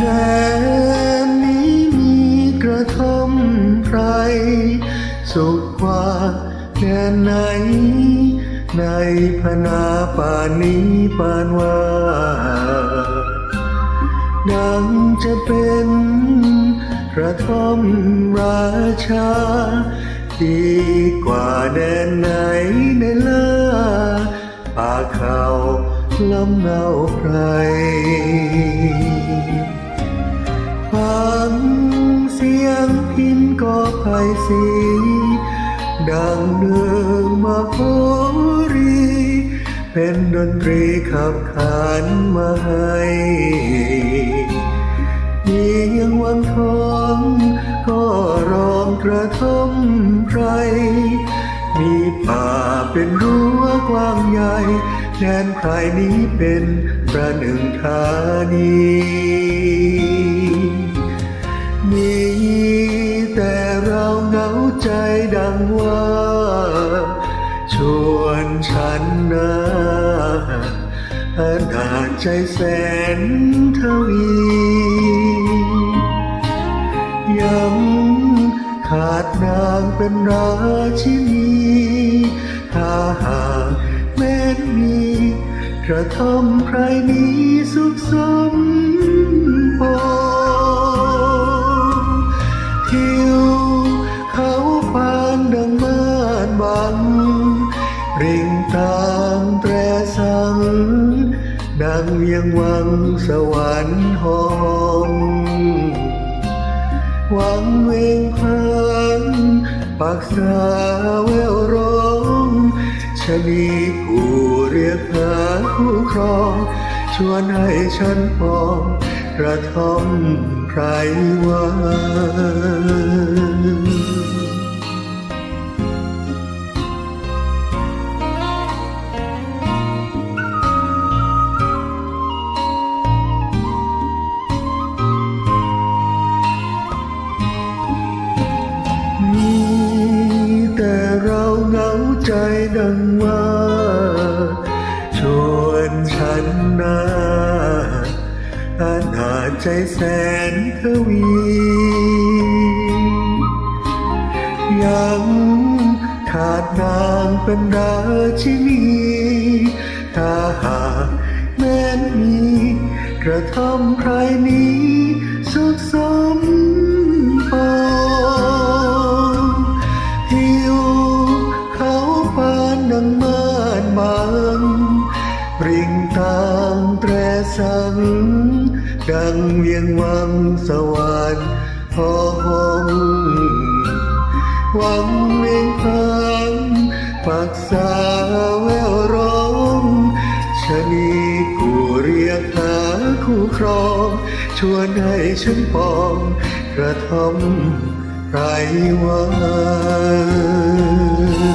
แดนนี้มีกระท่อมไพรสุขกว่าแดนไหน ในพนาป่านี้ปานว่าดังจะเป็นกระท่อมราชา ดีกว่าแดนไหนในล่าป่าเขาลำเนาไพร ฟังเสียงพินก็ไพสี ดังเดิมมาโพรี เป็นดนตรีขับขานมาให้เพียงวังทองก็ร้องกระทมไพร มีป่าเป็นรั้วกว้างใหญ่แดนไพรนี้เป็นประหนึ่งธานี วนฉันนะอนาใจแสนทวียังขาดนางเป็นราชินีถ้าหากแม้นมีกระท่อมใครนี้สุขสม ริ่งตามแตรสัง ดังเวียงวังสวรรค์หอมหวังเวงพังปักษาแววร้องชะนีกูเรียกหาคู่ครองชวนให้ฉันปองกระท่อมไพรวัน วนฉันนาอานาใจแสนทวี ยังขาดนางเป็นราชินีถ้าหากแม้นมีกระทำใครนี้ ริงตามแตรสัง ดังเวียงวังสวรรค์พอหงหวังเวียงพังปักษาแววร้องชะนีกูเรียกหาคู่ครอง ชวนให้ฉันปอง กระท่อมไรวัน